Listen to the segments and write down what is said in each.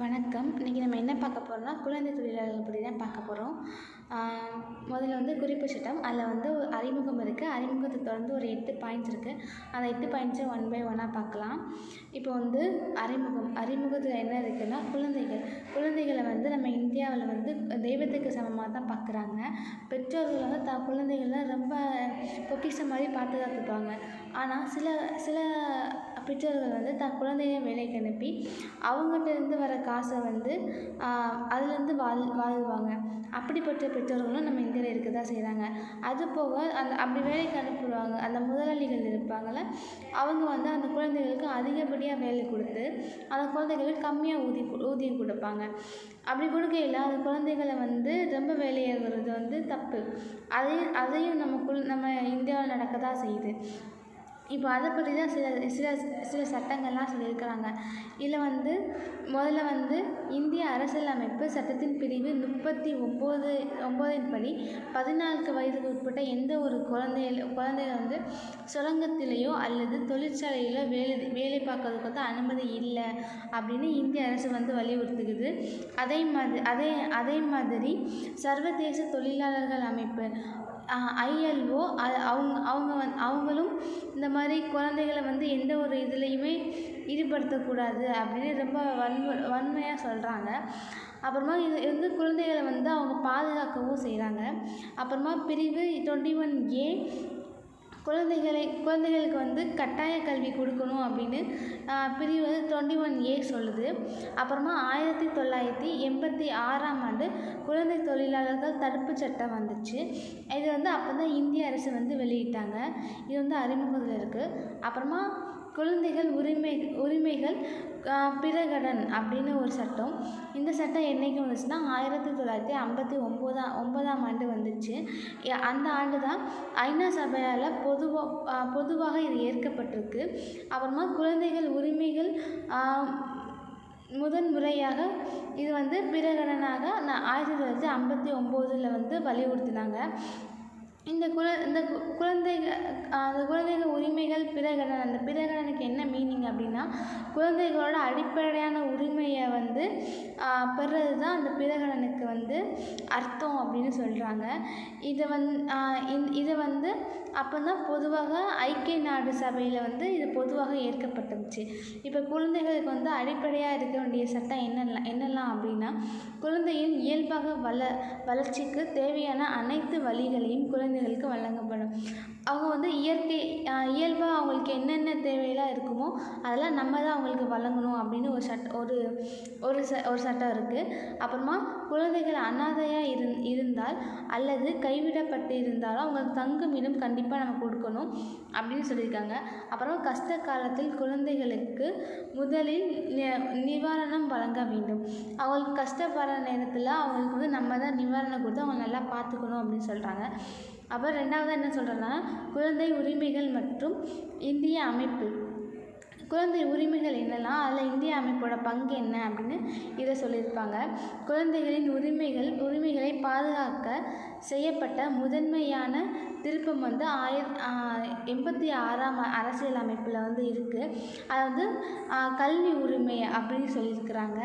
வணக்கம். இன்றைக்கி நம்ம என்ன பார்க்க போகிறோம்னா குழந்தை தொழிலாளர்கள் பற்றி தான் பார்க்க போகிறோம் முதல்ல வந்து குறிப்பு சட்டம். அதில் வந்து ஒரு அறிமுகம் இருக்குது அறிமுகத்தை தொடர்ந்து ஒரு எட்டு பாயிண்ட்ஸ் இருக்குது அந்த எட்டு பாயிண்ட்ஸை ஒன் பை ஒன்னாக பார்க்கலாம். இப்போ வந்து அறிமுகம். அறிமுகத்தில் என்ன இருக்குன்னா குழந்தைகள். குழந்தைகளை வந்து நம்ம இந்தியாவில் வந்து தெய்வத்துக்கு சமமாக தான் பார்க்குறாங்க பெற்றோர்கள் வந்து த குழந்தைகளை ரொம்ப பொக்கிஷம் மாதிரி பாதுகாத்துப்பாங்க. ஆனால் சில சில பெற்றோர்கள் வந்து தன் குழந்தைய வேலைக்கு அனுப்பி அவங்ககிட்ட இருந்து வர காசை வந்து அதுலேருந்து வாழ் வாழ்வாங்க. அப்படிப்பட்ட பெற்றோர்களும் நம்ம இந்தியாவில் இருக்க தான் செய்கிறாங்க அது போக அந்த அப்படி வேலைக்கு அனுப்பிடுவாங்க அந்த முதலாளிகள் இருப்பாங்கள்ல அவங்க வந்து அந்த குழந்தைகளுக்கு அதிகப்படியாக வேலை கொடுத்து அந்த குழந்தைகளுக்கு கம்மியாக ஊதி ஊதியம் கொடுப்பாங்க. அப்படி கொடுக்கையில் அந்த குழந்தைகளை வந்து ரொம்ப வேலையாகிறது வந்து தப்பு. அதையும் அதையும் நம்ம நம்ம இந்தியாவில் நடக்க தான் செய்யுது. இப்போ அதை பற்றி தான் சில சில சில சட்டங்கள்லாம் சொல்லியிருக்கிறாங்க. இதில் வந்து முதல்ல வந்து இந்திய அரசியலமைப்பு சட்டத்தின் பிரிவு முப்பத்தி ஒம்பது ஒம்பதின் படி பதினான்கு வயதுக்கு உட்பட்ட எந்த ஒரு குழந்தையில குழந்தைய வந்து சுரங்கத்திலேயோ அல்லது தொழிற்சாலையிலோ வேலை வேலை பார்க்கறதுக்கு வந்து அனுமதி இல்லை அப்படின்னு இந்திய அரசு வந்து வலியுறுத்துக்குது அதே மாதிரி அதே அதே மாதிரி சர்வதேச தொழிலாளர்கள் அமைப்பு ஐஎல்ஓ அது அவங்க அவங்க வந் அவங்களும் இந்த மாதிரி குழந்தைகளை வந்து எந்த ஒரு இதுலேயுமே ஈடுபடுத்தக்கூடாது அப்படின்னு ரொம்ப வன்ம வன்மையாக சொல்கிறாங்க அப்புறமா இது வந்து குழந்தைகளை வந்து அவங்க பாதுகாக்கவும் செய்கிறாங்க அப்புறமா பிரிவு டுவெண்ட்டி ஒன் ஏ குழந்தைகளை குழந்தைகளுக்கு வந்து கட்டாய கல்வி கொடுக்கணும் அப்படின்னு பிரிவு டுவெண்ட்டி ஒன் ஏ சொல்லுது. அப்புறமா ஆயிரத்தி தொள்ளாயிரத்தி எண்பத்தி ஆறாம் ஆண்டு குழந்தை தொழிலாளர்கள் தடுப்பு சட்டம் வந்துச்சு. இது வந்து அப்போ தான் இந்திய அரசு வந்து வெளியிட்டாங்க. இது வந்து அறிமுகத்தில் இருக்குது அப்புறமா குழந்தைகள் உரிமை உரிமைகள் பிரகடன் அப்படின்னு ஒரு சட்டம். இந்த சட்டம் என்றைக்கு வந்துச்சுன்னா ஆயிரத்தி தொள்ளாயிரத்தி ஐம்பத்தி ஒம்போதாம் ஒன்பதாம் ஆண்டு வந்துச்சு. அந்த ஆண்டு தான் ஐநா சபையால் பொதுவாக பொதுவாக இது ஏற்கப்பட்டிருக்கு. அப்புறமா குழந்தைகள் உரிமைகள் முதன் முறையாக இது வந்து பிரகடனாக நான் ஆயிரத்தி தொள்ளாயிரத்தி ஐம்பத்தி ஒம்போதில் வந்து வலியுறுத்தினாங்க. இந்த குழ இந்த கு குழந்தைகள் அந்த குழந்தைகள் உரிமைகள் பிரகடனம் அந்த பிரகடனுக்கு என்ன மீனிங் அப்படின்னா குழந்தைகளோட அடிப்படையான உரிமையை வந்து பெறுறது தான் அந்த பிரகடனுக்கு வந்து அர்த்தம் அப்படின்னு சொல்கிறாங்க இதை வந் இதை வந்து அப்போ தான் பொதுவாக ஐக்கிய நாடு சபையில் வந்து இது பொதுவாக ஏற்கப்பட்டுச்சு. இப்போ குழந்தைகளுக்கு வந்து அடிப்படையாக இருக்க வேண்டிய சட்டம் என்னெல்லாம் என்னெல்லாம் அப்படின்னா குழந்தையின் இயல்பாக வள வளர்ச்சிக்கு தேவையான அனைத்து வழிகளையும் குழந்தைகளுக்கு வழங்கப்படும் அவங்க வந்து இயற்கை இயல்பாக அவங்களுக்கு என்னென்ன தேவையெல்லாம் இருக்குமோ அதெல்லாம் நம்ம தான் அவங்களுக்கு வழங்கணும் அப்படின்னு ஒரு சட் ஒரு ஒரு ச ஒரு சட்டம் இருக்குது அப்புறமா குழந்தைகள் அனாதையாக இருந் இருந்தால் அல்லது கைவிடப்பட்டு இருந்தாலும் அவங்களுக்கு தங்கும் இடம் கண்டிப்பாக நம்ம கொடுக்கணும் அப்படின்னு சொல்லியிருக்காங்க. அப்புறம் கஷ்ட காலத்தில் குழந்தைகளுக்கு முதலில் நிவாரணம் வழங்க வேண்டும். அவங்களுக்கு கஷ்டப்படுற நேரத்தில் அவங்களுக்கு வந்து நம்ம தான் நிவாரணம் கொடுத்து அவங்க நல்லா பார்த்துக்கணும் அப்படின்னு சொல்கிறாங்க அப்புறம் ரெண்டாவது என்ன சொல்கிறேன்னா குழந்தை உரிமைகள் மற்றும் இந்திய அமைப்பு. குழந்தை உரிமைகள் என்னெல்லாம்? அதில் இந்திய அமைப்போட பங்கு என்ன அப்படின்னு இதை சொல்லியிருப்பாங்க. குழந்தைகளின் உரிமைகள் உரிமைகளை பாதுகாக்க செய்யப்பட்ட முதன்மையான திருப்பம் வந்து ஆயிர எண்பத்தி ஆறாம் அரசியல் அமைப்பில் வந்து இருக்குது அது வந்து கல்வி உரிமை அப்படின்னு சொல்லியிருக்கிறாங்க.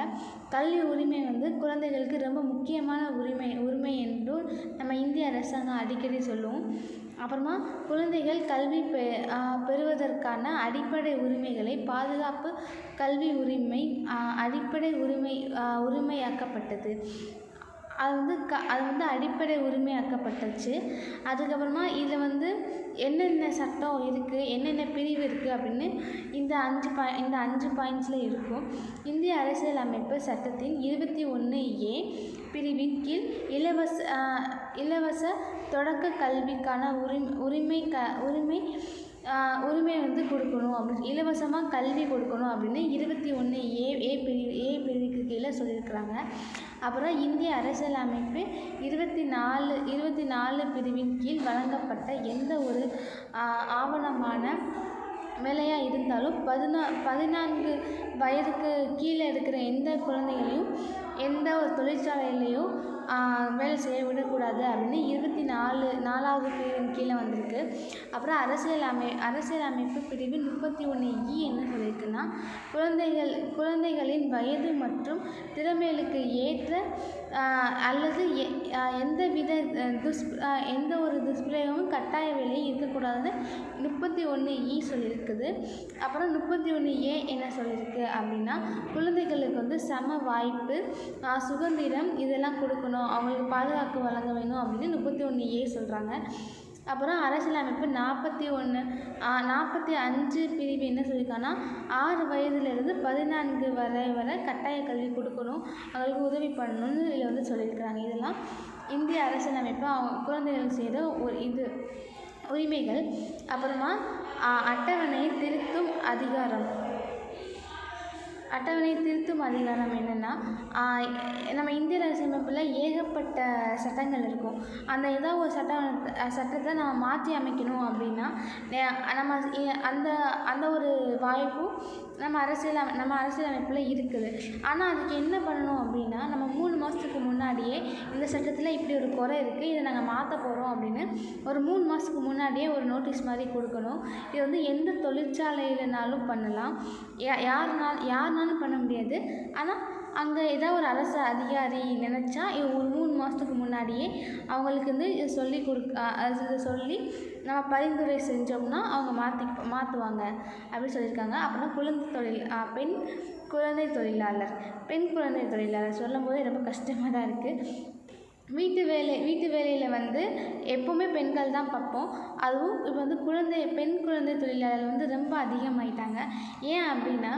கல்வி உரிமை வந்து குழந்தைகளுக்கு ரொம்ப முக்கியமான உரிமை உரிமை அரசாங்கம் அடிக்கடி சொல்லும் அப்புறமா குழந்தைகள் கல்வி பெ பெறுவதற்கான அடிப்படை உரிமைகளை பாதுகாப்பு கல்வி உரிமை அடிப்படை உரிமை உரிமையாக்கப்பட்டது. அது வந்து க அது வந்து அடிப்படை உரிமையாக்கப்பட்டுச்சு. அதுக்கப்புறமா இதில் வந்து என்னென்ன சட்டம் இருக்குது என்னென்ன பிரிவு இருக்குது அப்படின்னு இந்த அஞ்சு பாய் இந்த அஞ்சு பாயிண்ட்ஸில் இருக்கும். இந்திய அரசியல் அமைப்பு சட்டத்தின் இருபத்தி ஒன்று ஏ பிரிவின் கீழ் இலவச இலவச தொடக்க கல்விக்கான உரிமை உரிமை க உரிமை உரிமை வந்து கொடுக்கணும் அப்படின்னு இலவசமாக கல்வி கொடுக்கணும் அப்படின்னு இருபத்தி ஒன்று ஏ ஏ பிரிவு ஏ பிரிவுக்கு கீழே சொல்லியிருக்கிறாங்க. அப்புறம் இந்திய அரசியல் அமைப்பு இருபத்தி நாலு இருபத்தி நாலு பிரிவின் கீழ் வழங்கப்பட்ட எந்த ஒரு ஆவணமான வேலையாக இருந்தாலும் பதினா பதினான்கு வயதுக்கு கீழே இருக்கிற எந்த குழந்தைகளையும் எந்த ஒரு தொழிற்சாலையிலையும் வேலை செய்ய விடக்கூடாது அப்படின்னு இருபத்தி நாலு நாலாவது பிரிவின் கீழே வந்திருக்கு. அப்புறம் அரசியல் அமை அரசியல் அமைப்பு பிரிவு முப்பத்தி ஒன்று இ என்ன சொல்லியிருக்குன்னா குழந்தைகள் குழந்தைகளின் வயது மற்றும் திறமைகளுக்கு ஏற்ற அல்லது எ- ஆஹ், எந்தவித துஷ் எந்த ஒரு துஷ்பிரயோகமும் கட்டாய வேலையும் இருக்கக்கூடாதுன்னு முப்பத்தி ஒன்று இ சொல்லியிருக்குது. அப்புறம் முப்பத்தி ஒன்று ஏ என்ன சொல்லியிருக்கு அப்படின்னா குழந்தைகளுக்கு வந்து சம வாய்ப்பு சுதந்திரம் இதெல்லாம் கொடுக்கணும். அவங்களுக்கு பாதுகாப்பு வழங்க வேணும் அப்படின்னு முப்பத்தி ஒன்று ஏ சொல்கிறாங்க அப்புறம் அரசியலமைப்பு நாற்பத்தி ஒன்று நாற்பத்தி அஞ்சு பிரிவு என்ன சொல்லியிருக்காங்கன்னா ஆறு வயதுலேருந்து பதினான்கு வரை வரை கட்டாய கல்வி கொடுக்கணும் அவங்களுக்கு உதவி பண்ணணும்னு இதில் வந்து சொல்லியிருக்கிறாங்க. இதெல்லாம் இந்திய அரசியலமைப்பு அவங்க குழந்தைகளுக்கு செய்கிற ஒரு இது உரிமைகள். அப்புறமா அட்டவணையை திருத்தும் அதிகாரம். அட்டவணை திருத்தும் அதிகாரம் என்னென்னா நம்ம இந்திய அரசியலமைப்பில் ஏகப்பட்ட சட்டங்கள் இருக்கும். அந்த ஏதோ ஒரு சட்டம் சட்டத்தை நம்ம மாற்றி அமைக்கணும் அப்படின்னா நம்ம அந்த அந்த ஒரு வாய்ப்பும் நம்ம அரசியல் அமை- நம்ம அரசியலமைப்பில் இருக்குது. ஆனால் அதுக்கு என்ன பண்ணணும் அப்படின்னா நம்ம மூணு மாதத்துக்கு முன்னாடியே இந்த சட்டத்தில் இப்படி ஒரு குறை இருக்குது இதை நாங்கள் மாற்ற போகிறோம் அப்படின்னு ஒரு மூணு மாதத்துக்கு முன்னாடியே ஒரு நோட்டீஸ் மாதிரி கொடுக்கணும். இது வந்து எந்த தொழிற்சாலையிலனாலும் பண்ணலாம். யா யார் யாருனாலும் பண்ண முடியாது. ஆனால் அங்கே ஏதாவது ஒரு அரசு அதிகாரி நினச்சா ஒரு மூணு மாதத்துக்கு முன்னாடியே அவங்களுக்கு வந்து இது சொல்லி கொடுக்க அது இதை சொல்லி நம்ம பரிந்துரை செஞ்சோம்னா அவங்க மாற்றி மாற்றுவாங்க அப்படின்னு சொல்லியிருக்காங்க. அப்புறம் குழந்தை தொழில் பெண் குழந்தை தொழிலாளர் பெண் குழந்தை தொழிலாளர் சொல்லும் போது ரொம்ப கஷ்டமாக தான் இருக்குது வீட்டு வேலை வீட்டு வேலையில் வந்து எப்போவுமே பெண்கள் தான் பார்ப்போம். அதுவும் இப்போ வந்து குழந்தை பெண் குழந்தை தொழிலாளர் வந்து ரொம்ப அதிகமாயிட்டாங்க. ஏன் அப்படின்னா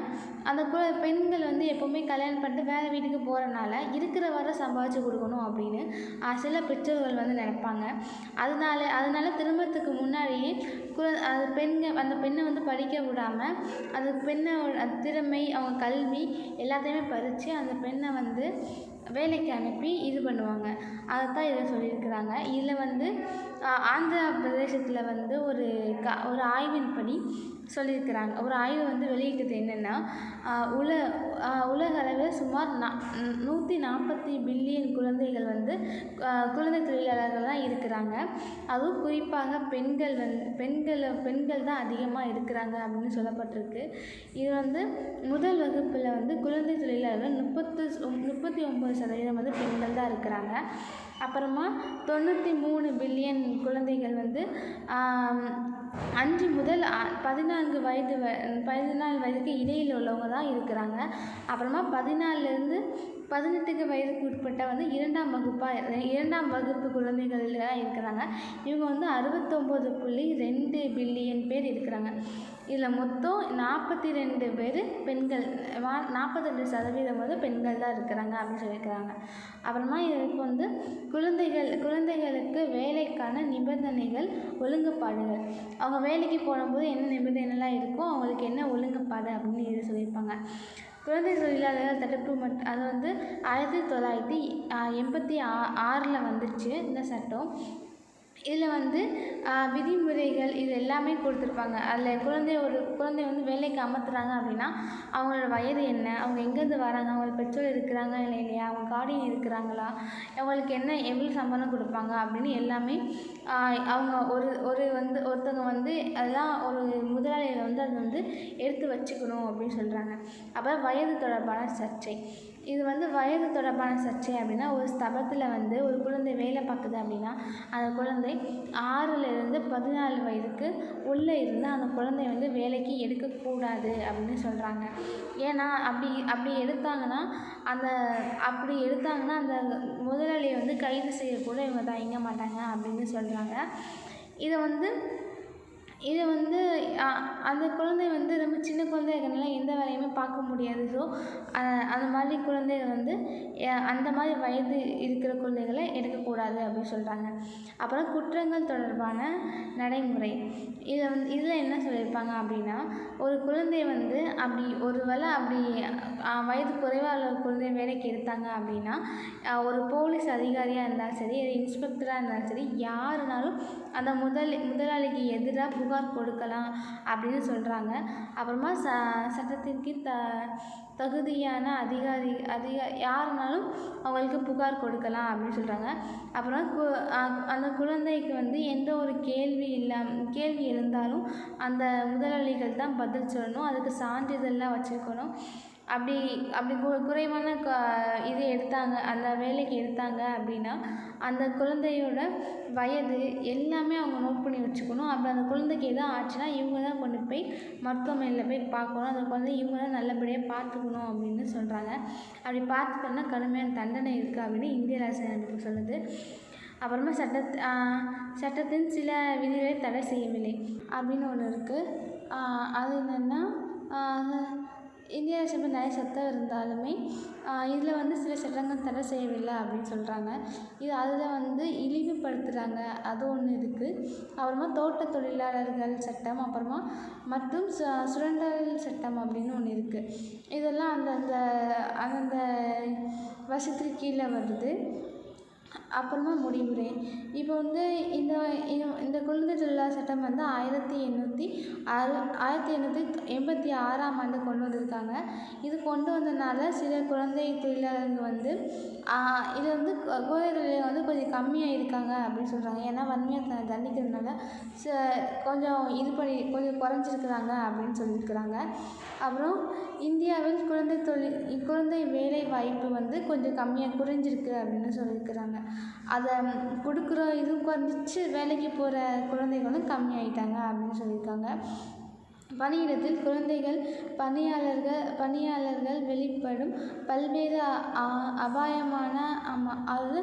அந்த கு பெண்கள் வந்து எப்போவுமே கல்யாணம் பண்ணிட்டு வேறு வீட்டுக்கு போகிறனால இருக்கிற வரை சம்பாதிச்சு கொடுக்கணும் அப்படின்னு சில பெற்றோர்கள் வந்து நினைப்பாங்க. அதனால அதனால திருமணத்துக்கு முன்னாடியே குழ அது பெண்கள் அந்த பெண்ணை வந்து படிக்க விடாமல் அந்த பெண்ணோட திறமை அவங்க கல்வி எல்லாத்தையுமே பறித்து அந்த பெண்ணை வந்து வேலைக்கு அனுப்பி இது பண்ணுவாங்க. அதை தான் இதில் சொல்லியிருக்கிறாங்க. இதில் வந்து ஆந்திர ஆந்திரா பிரதேசத்தில் வந்து ஒரு க ஒரு ஆய்வின்படி சொல்லியிருக்கிறாங்க. ஒரு ஆய்வு வந்து வெளியிட்டது என்னென்னா உல உலகளவில் சுமார் நா நூற்றி நாற்பத்தி பில்லியன் குழந்தைகள் வந்து குழந்தை தொழிலாளர்கள் தான் இருக்கிறாங்க. அதுவும் குறிப்பாக பெண்கள் வந்து பெண்கள் பெண்கள் தான் அதிகமாக இருக்கிறாங்க அப்படின்னு சொல்லப்பட்டிருக்கு. இது வந்து முதல் வகுப்பில் வந்து குழந்தை தொழிலாளர்கள் முப்பத்து முப்பத்தி ஒம்பது சதவீதம் வந்து பெண்கள் தான் இருக்கிறாங்க. அப்புறமா தொண்ணூற்றி மூணு பில்லியன் குழந்தைகள் வந்து அஞ்சு முதல் பதினான்கு வயது வ பதினாலு வயதுக்கு இடையில் உள்ளவங்க தான் இருக்கிறாங்க. அப்புறமா பதினாலிருந்து பதினெட்டுக்கு வயதுக்கு உட்பட்ட வந்து இரண்டாம் வகுப்பாக இரண்டாம் வகுப்பு குழந்தைகள் தான் இருக்கிறாங்க. இவங்க வந்து அறுபத்தொம்போது புள்ளி ரெண்டு பில்லியன் பேர் இருக்கிறாங்க. இதில் மொத்தம் நாற்பத்தி ரெண்டு பேர் பெண்கள் நாற்பத்தி ரெண்டு சதவீதம் வந்து பெண்கள் தான் இருக்கிறாங்க அப்படின்னு சொல்லியிருக்கிறாங்க. அப்புறமா இதுக்கு வந்து குழந்தைகள் குழந்தைகளுக்கு வேலைக்கான நிபந்தனைகள் ஒழுங்குபாடுகள் அவங்க வேலைக்கு போகும்போது என்ன நிபந்தனைலாம் இருக்கோ அவங்களுக்கு என்ன ஒழுங்குபாடு அப்படின்னு இது சொல்லியிருப்பாங்க. குழந்தை தொழிலாளர்கள் தடுப்பு மட் அது வந்து ஆயிரத்தி தொள்ளாயிரத்தி எண்பத்தி ஆ ஆறில் வந்துச்சு இந்த சட்டம். இதில் வந்து விதிமுறைகள் இது எல்லாமே கொடுத்துருப்பாங்க. அதில் குழந்தை ஒரு குழந்தை வந்து வேலைக்கு அமர்த்துறாங்க அப்படின்னா அவங்களோட வயது என்ன? அவங்க எங்கேருந்து வராங்க? அவங்க பெற்றோர் இருக்கிறாங்க இல்லை இல்லையா? அவங்க கார்டியன் இருக்கிறாங்களா? அவங்களுக்கு என்ன எவ்வளோ சம்பளம் கொடுப்பாங்க அப்படின்னு எல்லாமே அவங்க ஒரு ஒரு வந்து ஒருத்தவங்க வந்து அதெல்லாம் ஒரு முதலாளியை வந்து அது வந்து எடுத்து வச்சுக்கணும் அப்படின்னு சொல்கிறாங்க அப்போ வயது தொடர்பான சர்ச்சை. இது வந்து வயது தொடர்பான சர்ச்சை அப்படின்னா ஒரு ஸ்தபத்தில் வந்து ஒரு குழந்தை வேலை பார்க்குது அப்படின்னா அந்த குழந்தை ஆறிலிருந்து பதினாலு வயதுக்கு உள்ளே இருந்து அந்த குழந்தைய வந்து வேலைக்கு எடுக்கக்கூடாது அப்படின்னு சொல்கிறாங்க ஏன்னா அப்படி அப்படி எடுத்தாங்கன்னா அந்த அப்படி எடுத்தாங்கன்னா அந்த முதலாளியை வந்து கைது செய்யக்கூட இவங்க தயங்க மாட்டாங்க அப்படின்னு சொல்கிறாங்க இதை வந்து இது வந்து அந்த குழந்தை வந்து ரொம்ப சின்ன குழந்தையா இருக்கிறனால எந்த வேலையுமே பார்க்க முடியாது. ஸோ அந்த மாதிரி குழந்தைகள் வந்து அந்த மாதிரி வயது இருக்கிற குழந்தைகளை எடுக்கக்கூடாது அப்படின்னு சொல்கிறாங்க அப்புறம் குற்றங்கள் தொடர்பான நடைமுறை. இதை வந்து இதில் என்ன சொல்லியிருப்பாங்க அப்படின்னா ஒரு குழந்தை வந்து அப்படி ஒரு வேளை அப்படி வயது குறைவாக உள்ள குழந்தைய வேலைக்கு எடுத்தாங்க அப்படின்னா ஒரு போலீஸ் அதிகாரியாக இருந்தாலும் சரி இன்ஸ்பெக்டராக இருந்தாலும் சரி யாருனாலும் அந்த முதல் முதலாளிக்கு எதிராக புகார் கொடுக்கலாம் அப்படின்னு சொல்கிறாங்க அப்புறமா ச சட்டத்தின் கீழ் த தகுதியான அதிகாரி அதிகா யாருனாலும் அவங்களுக்கு புகார் கொடுக்கலாம் அப்படின்னு சொல்கிறாங்க அப்புறம் கு அ- அந்த குழந்தைக்கு வந்து எந்த ஒரு கேள்வி இல்லாம கேள்வி இருந்தாலும் அந்த முதலாளிகள் தான் பதில் சொல்லணும். அதுக்கு சான்றிதழ்லாம் வச்சுருக்கணும். அப்படி அப்படி கு குறைவான க இது எடுத்தாங்க அந்த வேலைக்கு எடுத்தாங்க அப்படின்னா அந்த குழந்தையோட வயது எல்லாமே அவங்க நோட் பண்ணி வச்சுக்கணும். அப்புறம் அந்த குழந்தைக்கு எதுவும் ஆச்சுன்னா இவங்க தான் கொண்டு போய் மருத்துவமனையில் போய் பார்க்கணும். அந்த குழந்தைய இவங்க தான் நல்லபடியாக பார்த்துக்கணும் அப்படின்னு சொல்கிறாங்க அப்படி பார்த்துக்கலன்னா கடுமையான தண்டனை இருக்குது அப்படின்னு இந்திய அரசியலமைப்பு சொல்லுது. அப்புறமா சட்டத் சட்டத்தின் சில விதிகளை தடை செய்யவில்லை அப்படின்னு ஒன்று இருக்குது அது என்னென்னா இந்திய அரசியலமைப்பு நிறைய சட்டம் இருந்தாலுமே இதில் வந்து சில சட்டங்கள் தடை செய்யவில்லை அப்படின்னு சொல்கிறாங்க இது அதில் வந்து இழிவுபடுத்துகிறாங்க அது ஒன்று இருக்குது அப்புறமா தோட்ட தொழிலாளர்கள் சட்டம் அப்புறமா மற்றும் சு சுரண்டல் சட்டம் அப்படின்னு ஒன்று இருக்குது இதெல்லாம் அந்தந்த அந்தந்த வருஷத்துக்கு கீழே வருது. அப்புறமா முடிவுரை இப்போ வந்து இந்த இந்த- இந்த குழந்தை தொழிலாளர் சட்டம் வந்து ஆயிரத்தி எண்ணூற்றி அறு ஆயிரத்தி எண்ணூற்றி எண்பத்தி ஆறாம் ஆண்டு கொண்டு வந்திருக்காங்க. இது கொண்டு வந்தனால சில குழந்தை தொழிலாளர்கள் வந்து இது வந்து கு- குழந்தை தொழிலாளர் வந்து கொஞ்சம் கம்மியாக இருக்காங்க அப்படின்னு சொல்கிறாங்க ஏன்னா வன்மையாக த தண்டிக்கிறதுனால ச கொஞ்சம் இது பண்ணி கொஞ்சம் குறைஞ்சிருக்கிறாங்க அப்படின்னு சொல்லியிருக்கிறாங்க. அப்புறம் இந்தியாவில் குழந்தை தொழில் குழந்தை வேலை வாய்ப்பு வந்து கொஞ்சம் கம்மியாக குறைஞ்சிருக்கு அப்படின்னு சொல்லியிருக்கிறாங்க. அதை கொடுக்குற இதுவும் குறைஞ்சிச்சு வேலைக்கு போகிற குழந்தைகளும் கம்மியாயிட்டாங்க அப்படின்னு சொல்லியிருக்காங்க. பணியிடத்தில் குழந்தைகள் பணியாளர்கள் பணியாளர்கள் வெளிப்படும் பல்வேறு அபாயமான ஆமாம் அது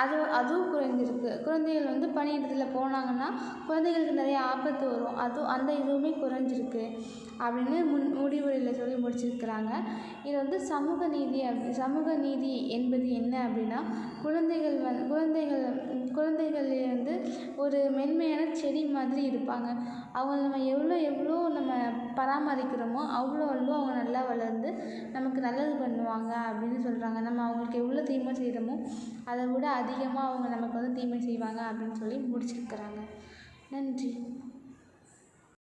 அது அதுவும் குறைஞ்சிருக்கு. குழந்தைகள் வந்து பணியிடத்தில் போனாங்கன்னா குழந்தைகளுக்கு நிறைய ஆபத்து வரும். அதுவும் அந்த இதுவுமே குறைஞ்சிருக்கு அப்படின்னு முன் முடிவுரையில் சொல்லி முடிச்சிருக்கிறாங்க. இது வந்து சமூக நீதி அப்படி சமூக நீதி என்பது அப்படின்னா குழந்தைகள் வந் குழந்தைகள் குழந்தைகள் வந்து ஒரு மென்மையான செடி மாதிரி இருப்பாங்க. அவங்க நம்ம எவ்வளோ எவ்வளோ நம்ம பராமரிக்கிறோமோ அவ்வளோ அவ்வளோ அவங்க நல்லா வளர்ந்து நமக்கு நல்லது பண்ணுவாங்க அப்படின்னு சொல்கிறாங்க நம்ம அவங்களுக்கு எவ்வளோ தீமை செய்கிறோமோ அதை விட அதிகமாக அவங்க நமக்கு வந்து தீமை செய்வாங்க அப்படின்னு சொல்லி முடிச்சிருக்கிறாங்க. நன்றி.